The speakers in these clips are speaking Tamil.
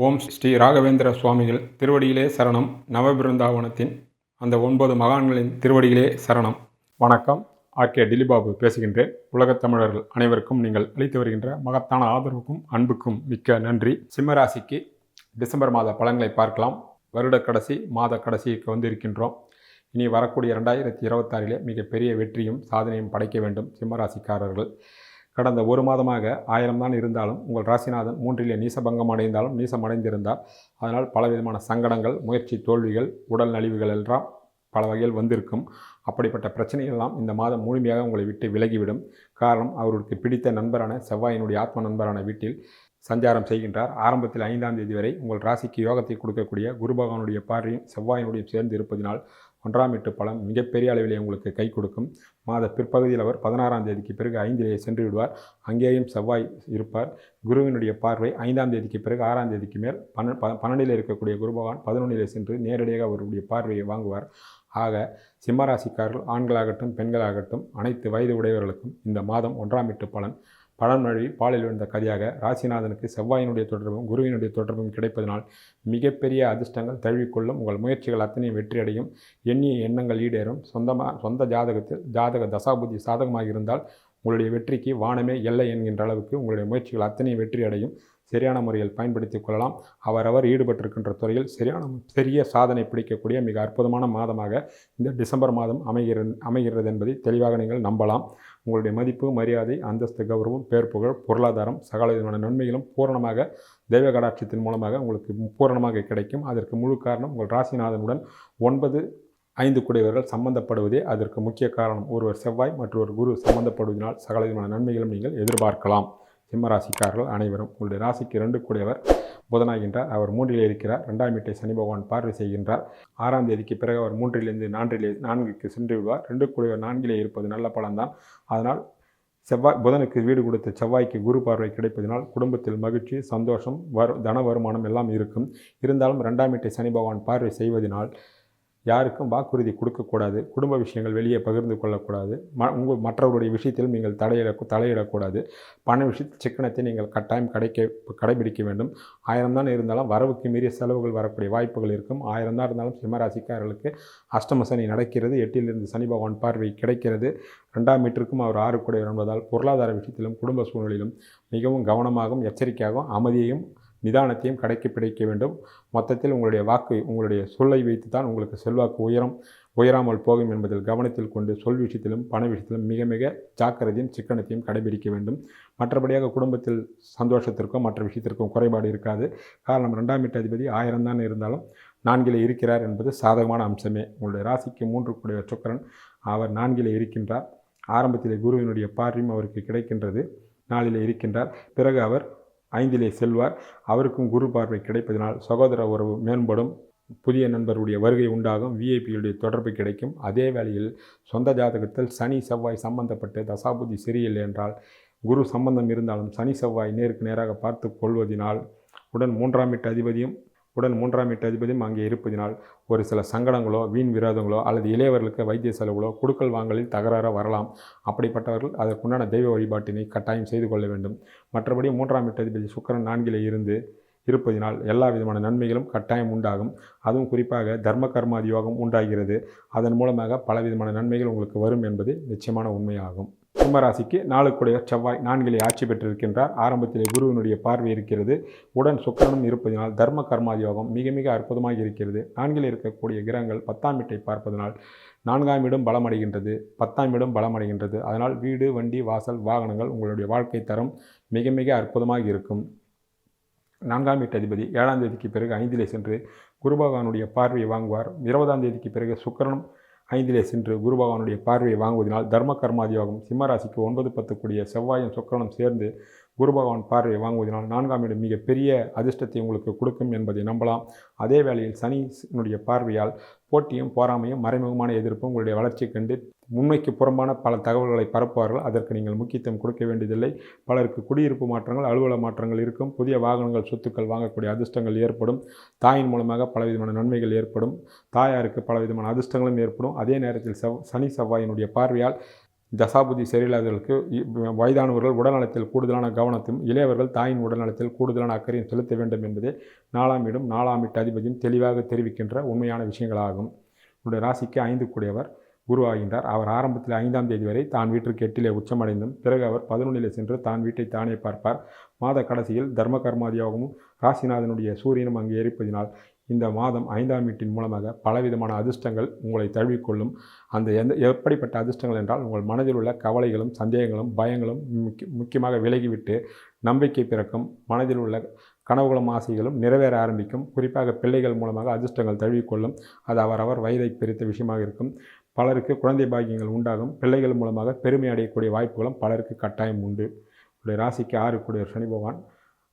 ஓம் ஸ்ரீ ராகவேந்திர சுவாமிகள் திருவடியிலே சரணம். நவபிருந்தாவனத்தின் அந்த ஒன்பது மகான்களின் திருவடியிலே சரணம். வணக்கம். ஆர்கே டிலிபாபு பேசுகின்றேன். உலகத் தமிழர்கள் அனைவருக்கும் நீங்கள் அளித்து வருகின்ற மகத்தான ஆதரவுக்கும் அன்புக்கும் மிக்க நன்றி. சிம்மராசிக்கு டிசம்பர் மாத பலன்களை பார்க்கலாம். வருட கடைசி மாத கடைசிக்கு வந்து இருக்கின்றோம் இனி வரக்கூடிய ரெண்டாயிரத்தி இருபத்தாறிலே மிகப்பெரிய வெற்றியும் சாதனையும் படைக்க வேண்டும் சிம்மராசிக்காரர்கள். கடந்த ஒரு மாதமாக ஆயிரம் தான் இருந்தாலும் உங்கள் ராசிநாதன் மூன்றிலே நீசபங்கம் அடைந்தாலும் நீசம் அடைந்திருந்தால் அதனால் பலவிதமான சங்கடங்கள் முயற்சி தோல்விகள் உடல் நலிவுகள் எல்லாம் பல வகையில் வந்திருக்கும். அப்படிப்பட்ட பிரச்சனையெல்லாம் இந்த மாதம் முழுமையாக உங்களை விட்டு விலகிவிடும். காரணம் அவருக்கு பிடித்த நண்பரான செவ்வாயினுடைய ஆத்ம நண்பரான வீட்டில் சஞ்சாரம் செய்கின்றார். ஆரம்பத்தில் ஐந்தாம் தேதி வரை உங்கள் ராசிக்கு யோகத்தை கொடுக்கக்கூடிய குரு பகவானுடைய பார்வையும் செவ்வாயினுடையும் சேர்ந்து இருப்பதினால் ஒன்றாம் எட்டு பலன் மிகப்பெரிய அளவிலே உங்களுக்கு கை கொடுக்கும். மாத பிற்பகுதியில் அவர் பதினாறாம் தேதிக்கு பிறகு ஐந்திலே சென்று விடுவார். அங்கேயும் செவ்வாய் இருப்பார். குருவினுடைய பார்வை ஐந்தாம் தேதிக்கு பிறகு ஆறாம் தேதிக்கு மேல் பன்ன ப பன்னெண்டில் இருக்கக்கூடிய குரு பகவான் பதினொன்றிலே சென்று நேரடியாக அவருடைய பார்வையை வாங்குவார். ஆக சிம்மராசிக்காரர்கள் ஆண்களாகட்டும் பெண்களாகட்டும் அனைத்து வயது உடையவர்களுக்கும் இந்த மாதம் ஒன்றாம் எட்டு பலன் பழமொழி பாலில் விழுந்த கதியாக ராசிநாதனுக்கு செவ்வாயினுடைய தொடர்பும் குருவினுடைய தொடர்பும் கிடைப்பதனால் மிகப்பெரிய அதிர்ஷ்டங்கள் தழுவிக்கொள்ளும். உங்கள் முயற்சிகள் அத்தனையும் வெற்றியடையும். எண்ணிய எண்ணங்கள் ஈடேறும். சொந்தமாக சொந்த ஜாதகத்தில் ஜாதக தசாபுத்தி சாதகமாக இருந்தால் உங்களுடைய வெற்றிக்கு வானமே எல்லை என்கின்ற அளவுக்கு உங்களுடைய முயற்சிகள் அத்தனையும் வெற்றி அடையும் சரியான முறையில் பயன்படுத்திக் கொள்ளலாம். அவரவர் ஈடுபட்டிருக்கின்ற துறையில் சரியான பெரிய சாதனை பிடிக்கக்கூடிய மிக அற்புதமான மாதமாக இந்த டிசம்பர் மாதம் அமைகிறது அமைகிறது என்பதை தெளிவாக நீங்கள் நம்பலாம். உங்களுடைய மதிப்பு மரியாதை அந்தஸ்து கௌரவம் பேர் புகழ் பொருளாதாரம் சகல விதமான நன்மைகளும் பூரணமாக தெய்வ கடாட்சியத்தின் மூலமாக உங்களுக்கு பூரணமாக கிடைக்கும். அதற்கு முழு காரணம் உங்கள் ராசிநாதனுடன் ஒன்பது ஐந்து குடையவர்கள் சம்பந்தப்படுவதே அதற்கு முக்கிய காரணம். ஒருவர் செவ்வாய் மற்றொரு குரு சம்பந்தப்படுவதனால் சகல விதமான நன்மைகளும் நீங்கள் எதிர்பார்க்கலாம். சிம்ம ராசிக்காரர்கள் அனைவரும் உங்களுடைய ராசிக்கு இரண்டு கூடியவர் புதனாகின்றார். அவர் மூன்றில் இருக்கிறார். ரெண்டாம் வீட்டை சனி பகவான் பார்வை செய்கின்றார். ஆறாம் தேதிக்கு பிறகு அவர் மூன்றிலிருந்து நான்கிலே நான்குக்கு சென்று விடுவார். ரெண்டு கூடியவர் நான்கிலே இருப்பது நல்ல பலன்தான். அதனால் செவ்வாய் புதனுக்கு வீடு கொடுத்த செவ்வாய்க்கு குரு பார்வை கிடைப்பதனால் குடும்பத்தில் மகிழ்ச்சி சந்தோஷம் வரு தன வருமானம் எல்லாம் இருக்கும். இருந்தாலும் ரெண்டாம் வீட்டை சனி பகவான் பார்வை செய்வதனால் யாருக்கும் வாக்குறுதி கொடுக்கக்கூடாது குடும்ப விஷயங்கள் வெளியே பகிர்ந்து கொள்ளக்கூடாது ம உங்கள் மற்றவருடைய விஷயத்திலும் நீங்கள் தலையிட தலையிடக்கூடாது பண விஷயத்தில் சிக்கனத்தை நீங்கள் கட்டாயம் கடைக்க கடைபிடிக்க வேண்டும். ஆயிரம் தான் இருந்தாலும் வரவுக்கு மீறிய செலவுகள் வரக்கூடிய வாய்ப்புகள் இருக்கும். ஆயிரம் தான் இருந்தாலும் சிம்மராசிக்காரர்களுக்கு அஷ்டம சனி நடக்கிறது. எட்டிலிருந்து சனி பகவான் பார்வை கிடைக்கிறது. ரெண்டாம் மீட்டருக்கும் அவர் ஆறு கூட என்பதால் பொருளாதார விஷயத்திலும் குடும்ப சூழ்நிலையிலும் மிகவும் கவனமாகவும் எச்சரிக்கையாகவும் அமைதியையும் நிதானத்தையும் கடைக்கு பிடிக்க வேண்டும். மொத்தத்தில் உங்களுடைய வாக்கு உங்களுடைய சொல்லை வைத்து தான் உங்களுக்கு செல்வாக்கு உயரம். உயராமல் போகும் என்பதில் கவனத்தில் கொண்டு சொல் விஷயத்திலும் பண விஷயத்திலும் மிக மிக ஜாக்கிரதையும் சிக்கனத்தையும் கடைபிடிக்க வேண்டும். மற்றபடியாக குடும்பத்தில் சந்தோஷத்திற்கும் மற்ற விஷயத்திற்கும் குறைபாடு இருக்காது. காரணம் ரெண்டாம் வீட்டு அதிபதி ஆயிரம் தான் இருந்தாலும் நான்கிலே இருக்கிறார் என்பது சாதகமான அம்சமே. உங்களுடைய ராசிக்கு மூன்று கூடிய சுக்கரன் அவர் நான்கிலே இருக்கின்றார். ஆரம்பத்திலே குருவினுடைய பார்வையும் அவருக்கு கிடைக்கின்றது. நாளிலே இருக்கின்றார். பிறகு அவர் ஐந்திலே செல்வார். அவருக்கும் குரு பார்வை கிடைப்பதனால் சகோதர உறவு மேம்படும். புதிய நண்பருடைய வருகை உண்டாகும். விஐபியுடைய தொடர்பு கிடைக்கும். அதே வேளையில் சொந்த ஜாதகத்தில் சனி செவ்வாய் சம்பந்தப்பட்டு தசாபுதி சரியில்லை என்றால் குரு சம்பந்தம் இருந்தாலும் சனி செவ்வாய் நேருக்கு நேராக பார்த்து கொள்வதினால் உடன் மூன்றாம் வீட்டு அதிபதியும் உடன் மூன்றாம் வீட்டு அதிபதியும் அங்கே இருப்பதினால் ஒரு சில சங்கடங்களோ வீண் விரோதங்களோ அல்லது இளையவர்களுக்கு வைத்திய செலவுகளோ குடுக்கல் வாங்கலில் தகராறாக வரலாம். அப்படிப்பட்டவர்கள் அதற்குண்டான தெய்வ வழிபாட்டினை கட்டாயம் செய்து கொள்ள வேண்டும். மற்றபடி மூன்றாம் எட்டதிபதி சுக்கரன் நான்கிலே இருந்து இருப்பதினால் எல்லா விதமான நன்மைகளும் கட்டாயம் உண்டாகும். அதுவும் குறிப்பாக தர்ம கர்மாதி யோகம் உண்டாகிறது. அதன் மூலமாக பல விதமான நன்மைகள் உங்களுக்கு வரும் என்பது நிச்சயமான உண்மையாகும். கும்பராசிக்கு நாளுக்குடைய செவ்வாய் நான்கிலே ஆட்சி பெற்றிருக்கின்றார். ஆரம்பத்திலே குருவினுடைய பார்வை இருக்கிறது. உடன் சுக்கரனும் இருப்பதனால் தர்ம கர்மாதியோகம் மிக மிக அற்புதமாக இருக்கிறது. நான்கில் இருக்கக்கூடிய கிரகங்கள் பத்தாம் வீட்டை பார்ப்பதனால் நான்காம் இடம் பலமடைகின்றது. பத்தாம் இடம் பலமடைகின்றது. அதனால் வீடு வண்டி வாசல் வாகனங்கள் உங்களுடைய வாழ்க்கை தரம் மிக மிக அற்புதமாக இருக்கும். நான்காம் வீட்டு அதிபதி ஏழாம் தேதிக்கு பிறகு ஐந்திலே சென்று குருபகவானுடைய பார்வையை வாங்குவார். இருபதாம் தேதிக்கு பிறகு சுக்கரனும் ஐந்திலே சென்று குரு பகவானுடைய பார்வையை வாங்குவதனால் தர்ம கர்மாதியோகம் சிம்மராசிக்கு ஒன்பது பத்து கூடிய செவ்வாயும் சுக்கரனும் சேர்ந்து குரு பகவான் பார்வையை வாங்குவதனால் நான்காம் இடம் மிக பெரிய அதிர்ஷ்டத்தை உங்களுக்கு கொடுக்கும் என்பதை நம்பலாம். அதே வேளையில் சனியினுடைய பார்வையால் போட்டியும் போராமையும் மறைமுகமான எதிர்ப்பும் உங்களுடைய வளர்ச்சி கண்டு உண்மைக்கு புறம்பான பல தகவல்களை பரப்புவார்கள். அதற்கு நீங்கள் முக்கியத்துவம் கொடுக்க வேண்டியதில்லை. பலருக்கு குடியிருப்பு மாற்றங்கள் அலுவலக மாற்றங்கள் இருக்கும். புதிய வாகனங்கள் சொத்துக்கள் வாங்கக்கூடிய அதிர்ஷ்டங்கள் ஏற்படும். தாயின் மூலமாக பலவிதமான நன்மைகள் ஏற்படும். தாயாருக்கு பலவிதமான அதிர்ஷ்டங்களும் ஏற்படும். அதே நேரத்தில் செவ் சனி செவ்வாயினுடைய பார்வையால் தசாபுதி சரியில்லாதவர்களுக்கு இ- வயதானவர்கள் உடல்நலத்தில் கூடுதலான கவனத்தையும் இளையவர்கள் தாயின் உடல்நலத்தில் கூடுதலான அக்கறையும் செலுத்த வேண்டும் என்பதே நாலாம் இடம் நாலாம் இட்டு அதிபதியும் தெளிவாக தெரிவிக்கின்ற உண்மையான விஷயங்களாகும். உங்களுடைய ராசிக்கு ஐந்து கூடியவர் குருவாகின்றார் அவர் ஆரம்பத்தில் ஐந்தாம் தேதி வரை தான் வீட்டிற்கு எட்டிலே உச்சமடைந்தும் பிறகு அவர் பதினொன்றிலே சென்று தான் வீட்டை தானே பார்ப்பார். மாத கடைசியில் தர்ம கர்மாதியாகவும் ராசிநாதனுடைய சூரியனும் அங்கே எரிப்பதினால் இந்த மாதம் ஐந்தாம் வீட்டின் மூலமாக பலவிதமான அதிர்ஷ்டங்கள் உங்களை தழுவிக்கொள்ளும். அந்த எந்த எப்படிப்பட்ட அதிர்ஷ்டங்கள் என்றால் உங்கள் மனதில் உள்ள கவலைகளும் சந்தேகங்களும் பயங்களும் முக்கியமாக விலகிவிட்டு நம்பிக்கை பிறக்கும் மனதில் உள்ள கனவுகளும் ஆசைகளும் நிறைவேற ஆரம்பிக்கும். குறிப்பாக பிள்ளைகள் மூலமாக அதிர்ஷ்டங்கள் தழுவிக்கொள்ளும். அது அவரவர் வயதை பிரித்த விஷயமாக இருக்கும். பலருக்கு குழந்தை பாக்கியங்கள் உண்டாகும். பிள்ளைகள் மூலமாக பெருமை அடையக்கூடிய வாய்ப்புகளும் பலருக்கு கட்டாயம் உண்டு. உடைய ராசிக்கு ஆறு கூடிய சனி பகவான்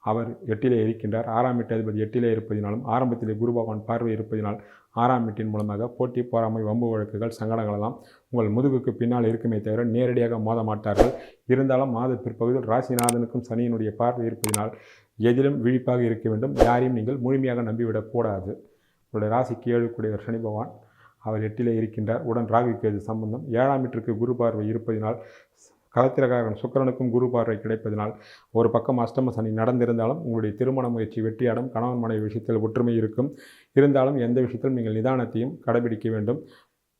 அவர் எட்டிலே இருக்கின்றார். ஆறாம் எட்டு அதிபதி எட்டிலே இருப்பதினாலும் ஆரம்பத்திலே குரு பகவான் பார்வை இருப்பதினால் ஆறாம் எட்டின் மூலமாக போட்டி போறாமை வம்பு வழக்குகள் சங்கடங்களெல்லாம் உங்கள் முதுகுக்கு பின்னால் இருக்குமே தவிர நேரடியாக மோத மாட்டார்கள் இருந்தாலும் மாத பிற்பகுதியில் ராசிநாதனுக்கும் சனியினுடைய பார்வை இருப்பதினால் எதிலும் விழிப்பாக இருக்க வேண்டும். யாரையும் நீங்கள் முழுமையாக நம்பிவிடக்கூடாது உங்களுடைய ராசிக்கு ஏழு சனி பகவான். அவர் எட்டிலே இருக்கின்றார். உடன் ராகு கேது சம்பந்தம். ஏழாம் வீட்டிற்கு குரு பார்வை இருப்பதினால் களத்திரகாரன் சுக்கரனுக்கும் குரு பார்வை கிடைப்பதனால் ஒரு பக்கம் அஷ்டம சனி நடந்திருந்தாலும் உங்களுடைய திருமண முயற்சி வெற்றியாடும் கணவன் மனைவி விஷயத்தில் ஒற்றுமை இருக்கும். இருந்தாலும் எந்த விஷயத்திலும் நீங்கள் நிதானத்தையும் கடைபிடிக்க வேண்டும்.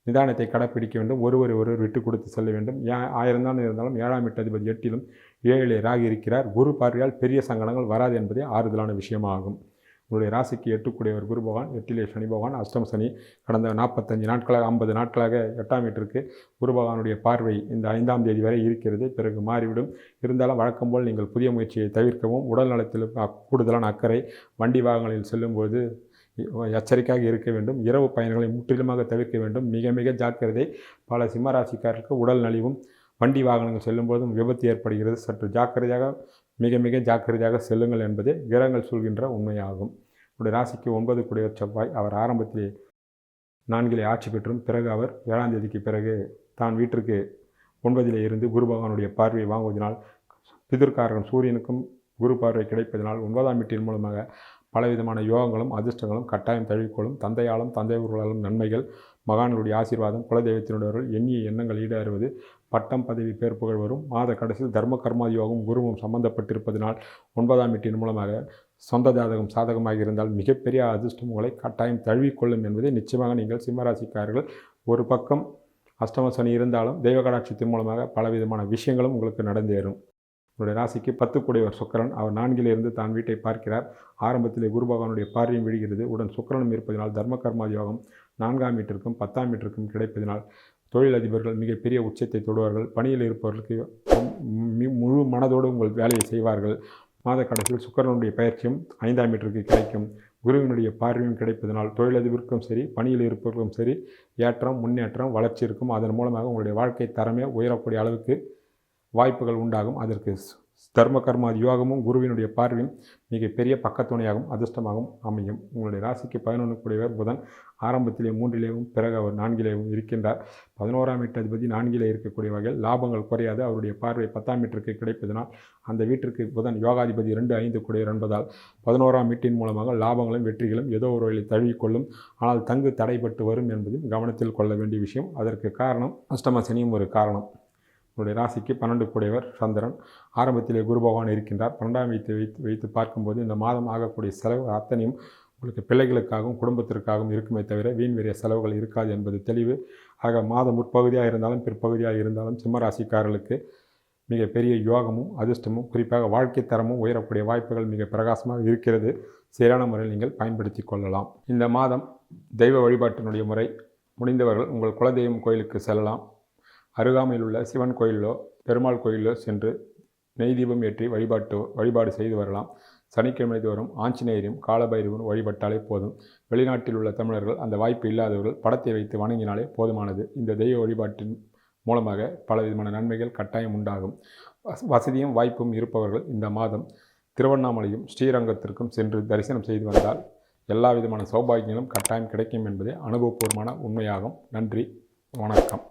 நிதானத்தை கடைப்பிடிக்க வேண்டும். ஒருவர் ஒருவர் விட்டு கொடுத்து செல்ல வேண்டும். ஏ ஆயிரம் தான் இருந்தாலும் ஏழாம் எட்டதிபதி எட்டிலும் ஏழிலே ராகி இருக்கிறார். குரு பார்வையால் பெரிய சங்கடங்கள் வராது என்பதே ஆறுதலான விஷயமாகும். உங்களுடைய ராசிக்கு எட்டுக்குடையவர் குரு பகவான் எட்டிலே சனி பகவான் அஷ்டம் சனி கடந்த நாற்பத்தஞ்சு நாட்களாக ஐம்பது நாட்களாக எட்டாம் வீட்டிற்கு குரு பகவானுடைய பார்வை இந்த ஐந்தாம் தேதி வரை இருக்கிறது. பிறகு மாறிவிடும். இருந்தாலும் வழக்கம் போல் நீங்கள் புதிய முயற்சியை தவிர்க்கவும் உடல் நலத்தில் கூடுதலான அக்கறை வண்டி வாகனங்களில் செல்லும்போது எச்சரிக்கையாக இருக்க வேண்டும். இரவு பயணங்களை முற்றிலுமாக தவிர்க்க வேண்டும். மிக மிக ஜாக்கிரதை. பல சிம்மராசிக்காரருக்கு உடல் நலிவும் வண்டி வாகனங்கள் செல்லும்போதும் விபத்து ஏற்படுகிறது. சற்று ஜாக்கிரதையாக மிக மிக ஜாக்கிரதையாக செல்லுங்கள் என்பதே கிரகங்கள் சொல்கின்ற உண்மையாகும். உடைய ராசிக்கு ஒன்பது குடையவர் செவ்வாய் அவர் ஆரம்பத்திலே நான்கிலே ஆட்சி பெற்றும் பிறகு அவர் ஏழாம் தேதிக்கு பிறகு தான் வீட்டிற்கு ஒன்பதிலே இருந்து குரு பகவானுடைய பார்வையை வாங்குவதனால் பிதிர்காரகன் சூரியனுக்கும் குரு பார்வை கிடைப்பதனால் ஒன்பதாம் வீட்டின் மூலமாக பலவிதமான யோகங்களும் அதிர்ஷ்டங்களும் கட்டாயம் தழுவிக்கொள்ளும் தந்தையாலும் தந்தையர்களாலும் நன்மைகள் மகான்களுடைய ஆசீர்வாதம் குலதெய்வத்தினுடையவர்கள் எண்ணிய எண்ணங்கள் ஈடேறுவது பட்டம் பதவி பேர் புகழ் வரும். மாத கடைசியில் தர்ம கர்மாதி யோகம் குருவும் சம்பந்தப்பட்டிருப்பதனால் ஒன்பதாம் வீட்டின் மூலமாக சொந்த ஜாதகம் சாதகமாக இருந்தால் மிகப்பெரிய அதிர்ஷ்டம் உங்களை கட்டாயம் தழுவிக்கொள்ளும் என்பதை நிச்சயமாக நீங்கள் சிம்மராசிக்காரர்கள் ஒரு பக்கம் அஷ்டம சனி இருந்தாலும் தெய்வ கடாட்சத்தின் மூலமாக பலவிதமான விஷயங்களும் உங்களுக்கு நடந்தேறும். உங்களுடைய ராசிக்கு பத்து கூடியவர் சுக்கரன். அவர் நான்கிலிருந்து தான் வீட்டை பார்க்கிறார். ஆரம்பத்திலே குரு பகவானுடைய பார்வையும் விழுகிறது. உடன் சுக்கரனும் இருப்பதனால் தர்ம கர்மா யோகம் நான்காம் வீட்டிற்கும் பத்தாம் வீட்டிற்கும் கிடைப்பதனால் தொழிலதிபர்கள் மிகப்பெரிய உச்சத்தை தொடுவார்கள். பணியில் இருப்பவர்களுக்கு மி- முழு மனதோடு உங்கள் வேலையை செய்வார்கள். மாத கடைசியில் சுக்கரனுடைய பயிற்சியும் ஐந்தாம் மீட்டருக்கு கிடைக்கும். குருவினுடைய பார்வையும் கிடைப்பதனால் தொழிலதிபருக்கும் சரி பணியில் இருப்பவர்களுக்கும் சரி ஏற்றம் முன்னேற்றம் வளர்ச்சி இருக்கும். அதன் மூலமாக உங்களுடைய வாழ்க்கை தரமே உயரக்கூடிய அளவுக்கு வாய்ப்புகள் உண்டாகும். அதற்கு தர்ம கர்மாதி யோகமும் குருவினுடைய பார்வையும் மிகப்பெரிய பக்கத்துணையாகவும் அதிர்ஷ்டமாகவும் அமையும். உங்களுடைய ராசிக்கு பதினொன்று புதன். ஆரம்பத்திலே மூன்றிலேயும் பிறகு அவர் நான்கிலேயும் இருக்கின்றார். பதினோராம் வீட்டு அதிபதி நான்கிலே இருக்கக்கூடிய வகையில் லாபங்கள் குறையாது. அவருடைய பார்வை பத்தாம் வீட்டிற்கு கிடைப்பதனால் அந்த வீட்டிற்கு புதன் யோகாதிபதி ரெண்டு ஐந்து கூடியவர் என்பதால் பதினோராம் வீட்டின் மூலமாக லாபங்களும் வெற்றிகளும் ஏதோ ஒரு வழியில் தழுவிக்கொள்ளும். ஆனால் தங்கு தடைபட்டு வரும் என்பதையும் கவனத்தில் கொள்ள வேண்டிய விஷயம். அதற்கு காரணம் அஷ்டம சனியும் ஒரு காரணம். உங்களுடைய ராசிக்கு பன்னெண்டு கூடையவர் சந்திரன். ஆரம்பத்திலே குரு பகவான் இருக்கின்றார். பன்னெண்டாம் வைத்து வைத்து வைத்து பார்க்கும்போது இந்த மாதம் ஆகக்கூடிய செலவு அத்தனையும் உங்களுக்கு பிள்ளைகளுக்காகவும் குடும்பத்திற்காகவும் இருக்குமே தவிர வீண் விரைய செலவுகள் இருக்காது என்பது தெளிவு. ஆக மாதம் முற்பகுதியாக இருந்தாலும் பிற்பகுதியாக இருந்தாலும் சிம்மராசிக்காரர்களுக்கு மிகப்பெரிய யோகமும் அதிர்ஷ்டமும் குறிப்பாக வாழ்க்கை தரமும் உயரக்கூடிய வாய்ப்புகள் மிக பிரகாசமாக இருக்கிறது. சரியான முறையில் நீங்கள் பயன்படுத்தி கொள்ளலாம். இந்த மாதம் தெய்வ வழிபாட்டினுடைய முறை முடிந்தவர்கள் உங்கள் குலதெய்வம் கோயிலுக்கு செல்லலாம். அருகாமையில் உள்ள சிவன் கோயிலோ பெருமாள் கோயிலோ சென்று நெய் தீபம் ஏற்றி வழிபாட்டு வழிபாடு செய்து வரலாம். சனிக்கிழமை தோறும் ஆஞ்சநேயரும் காலபைரவரும் வழிபட்டாலே போதும். வெளிநாட்டில் உள்ள தமிழர்கள் அந்த வாய்ப்பு இல்லாதவர்கள் படத்தை வைத்து வணங்கினாலே போதுமானது. இந்த தெய்வ வழிபாட்டின் மூலமாக பலவிதமான நன்மைகள் கட்டாயம் உண்டாகும். வசதியும் வாய்ப்பும் இருப்பவர்கள் இந்த மாதம் திருவண்ணாமலையும் ஸ்ரீரங்கத்திற்கும் சென்று தரிசனம் செய்து வந்தால் எல்லா விதமான சௌபாகியங்களும் கட்டாயம் கிடைக்கும் என்பதே அனுபவபூர்வமான உண்மையாகும். நன்றி வணக்கம்.